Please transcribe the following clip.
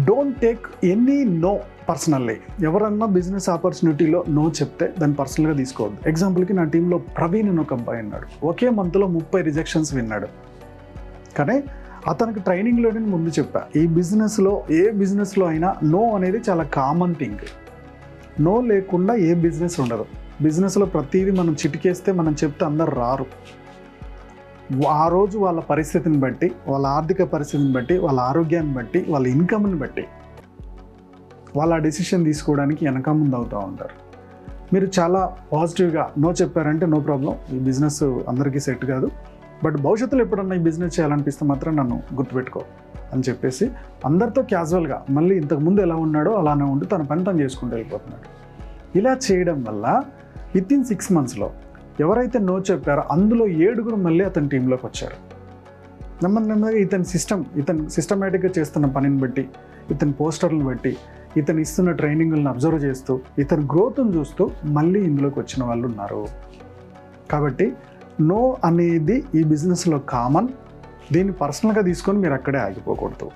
Don't take any no personally ఎవరన్నా business ఆపర్చునిటీలో no చెప్తే దాన్ని పర్సనల్గా తీసుకోవద్దు. ఎగ్జాంపుల్కి నా టీంలో ప్రవీణ్ అని ఒక అబ్బాయి ఉన్నాడు. ఒకే మంత్లో ముప్పై రిజెక్షన్స్ విన్నాడు. కానీ అతనికి ట్రైనింగ్లో నేను ముందు చెప్పా. ఈ బిజినెస్లో ఏ బిజినెస్లో అయినా నో అనేది చాలా కామన్ థింగ్ నో లేకుండా ఏ బిజినెస్ ఉండదు. బిజినెస్లో ప్రతిదీ మనం చిటికేస్తే మనం చెప్తే అందరు రారు. ఆ రోజు వాళ్ళ పరిస్థితిని బట్టి వాళ్ళ ఆర్థిక పరిస్థితిని బట్టి వాళ్ళ ఆరోగ్యాన్ని బట్టి వాళ్ళ ఇన్కమ్ని బట్టి వాళ్ళ డెసిషన్ తీసుకోవడానికి వెనక ముందు అవుతూ ఉంటారు. మీరు చాలా పాజిటివ్గా నో చెప్పారంటే నో ప్రాబ్లం ఈ బిజినెస్ అందరికీ సెట్ కాదు. బట్ భవిష్యత్తులో ఎప్పుడన్నా ఈ బిజినెస్ చేయాలనిపిస్తే మాత్రం నన్ను గుర్తుపెట్టుకో అని చెప్పేసి అందరితో క్యాజువల్గా మళ్ళీ ఇంతకుముందు ఎలా ఉన్నాడో అలానే ఉండి తన పని తను చేసుకుంటూ వెళ్ళిపోతున్నాడు. ఇలా చేయడం వల్ల విత్ ఇన్ సిక్స్ మంత్స్లో ఎవరైతే నో చెప్పారో అందులో ఏడుగురు మళ్ళీ అతని టీంలోకి వచ్చారు. నెమ్మది నెమ్మదిగా ఇతని సిస్టమ్ ఇతను సిస్టమేటిక్గా చేస్తున్న పనిని బట్టి ఇతని పోస్టర్లను బట్టి ఇతను ఇస్తున్న ట్రైనింగ్లను అబ్జర్వ్ చేస్తూ ఇతని గ్రోత్ను చూస్తూ మళ్ళీ ఇందులోకి వచ్చిన వాళ్ళు ఉన్నారు. కాబట్టి నో అనేది ఈ బిజినెస్లో కామన్ దీన్ని పర్సనల్గా తీసుకొని మీరు అక్కడే ఆగిపోకూడదు.